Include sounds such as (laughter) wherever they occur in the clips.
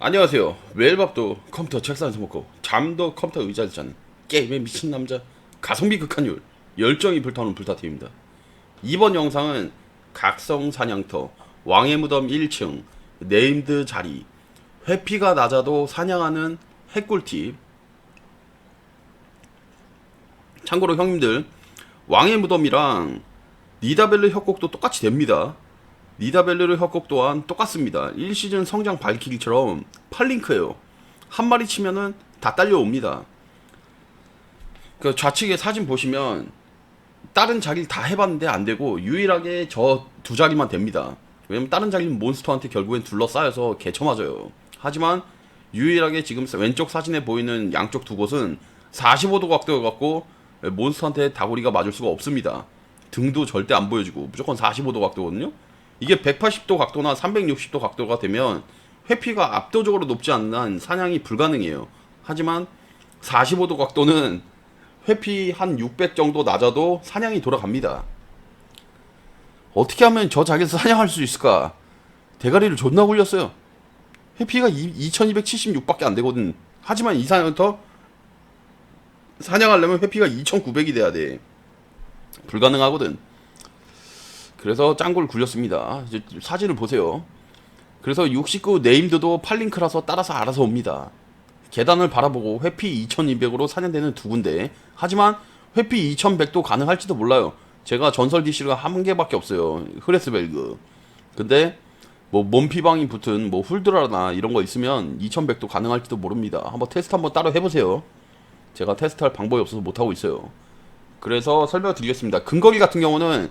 안녕하세요. 매일 밥도 컴퓨터 책상에서 먹고 잠도 컴퓨터 의자에서 자는 게임에 미친 남자 가성비 극한율 열정이 불타오는 불타팀입니다. 이번 영상은 각성 사냥터 왕의 무덤 1층 네임드 자리 회피가 낮아도 사냥하는 핵꿀팁 참고로 형님들 왕의 무덤이랑 니다벨르 협곡도 똑같이 됩니다. 니다벨르르 협곡 또한 똑같습니다. 1시즌 성장 발키리처럼 8링크예요. 한 마리 치면은 다 딸려옵니다. 그 좌측에 사진 보시면 다른 자리를 다 해봤는데 안 되고 유일하게 저 두 자리만 됩니다. 왜냐면 다른 자리는 몬스터한테 결국엔 둘러싸여서 개쳐 맞아요. 하지만 유일하게 지금 왼쪽 사진에 보이는 양쪽 두 곳은 45도 각도여 갖고 몬스터한테 다구리가 맞을 수가 없습니다. 등도 절대 안 보여지고 무조건 45도 각도거든요. 이게 180도 각도나 360도 각도가 되면 회피가 압도적으로 높지 않는 한 사냥이 불가능해요. 하지만 45도 각도는 회피 한 600 정도 낮아도 사냥이 돌아갑니다. 어떻게 하면 저 자기에서 사냥할 수 있을까? 대가리를 존나 굴렸어요. 회피가 2276밖에 안 되거든. 하지만 이 사냥터 사냥하려면 회피가 2900이 돼야 돼. 불가능하거든. 그래서 짱구를 굴렸습니다. 사진을 보세요. 그래서 69 네임드도 8링크라서 따라서 알아서 옵니다. 계단을 바라보고 회피 2200으로 사냥되는 두 군데. 하지만 회피 2100도 가능할지도 몰라요. 제가 전설 DC가 한 개밖에 없어요. 흐레스벨그. 근데 뭐 몸피방이 붙은 뭐 훌드라나 이런 거 있으면 2100도 가능할지도 모릅니다. 한번 테스트 한번 따로 해보세요. 제가 테스트할 방법이 없어서 못하고 있어요. 그래서 설명을 드리겠습니다. 근거리 같은 경우는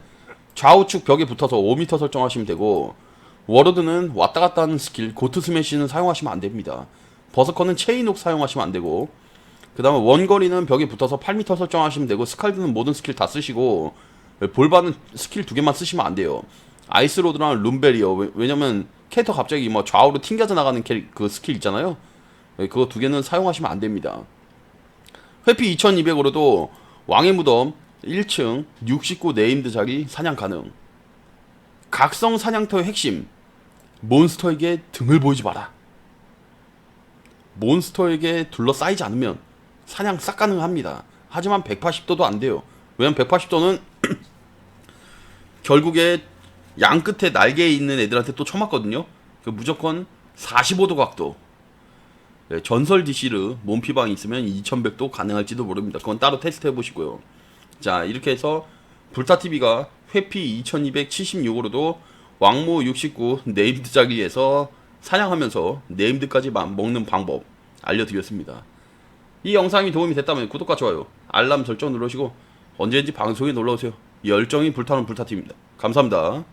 좌우측 벽에 붙어서 5m 설정하시면 되고 워로드는 왔다 갔다 하는 스킬 고트 스매시는 사용하시면 안 됩니다. 버서커는 체인옥 사용하시면 안 되고 그 다음에 원거리는 벽에 붙어서 8m 설정하시면 되고 스칼드는 모든 스킬 다 쓰시고 볼바는 스킬 두 개만 쓰시면 안 돼요. 아이스로드랑 룸베리어 왜- 왜냐면 캐릭터 갑자기 뭐 좌우로 튕겨져 나가는 캐릭, 그 스킬 있잖아요. 예, 그거 두 개는 사용하시면 안 됩니다. 회피 2200으로도 왕의 무덤 1층 69 네임드 자리 사냥 가능. 각성 사냥터의 핵심. 몬스터에게 등을 보이지 마라. 몬스터에게 둘러싸이지 않으면 사냥 싹 가능합니다. 하지만 180도도 안 돼요. 왜냐면 180도는 (clears throat) 결국에 양 끝에 날개에 있는 애들한테 또 쳐맞거든요. 그 무조건 45도 각도. 네, 전설 디시르 몸피방이 있으면 2100도 가능할지도 모릅니다. 그건 따로 테스트 해보시고요. 자 이렇게 해서 불타TV가 회피 2276으로도 왕모 69 네임드 짜기에서 사냥하면서 네임드까지 마- 먹는 방법 알려드렸습니다. 이 영상이 도움이 됐다면 구독과 좋아요, 알람 설정 누르시고 언제든지 방송에 놀러오세요. 열정이 불타는 불타TV입니다. 감사합니다.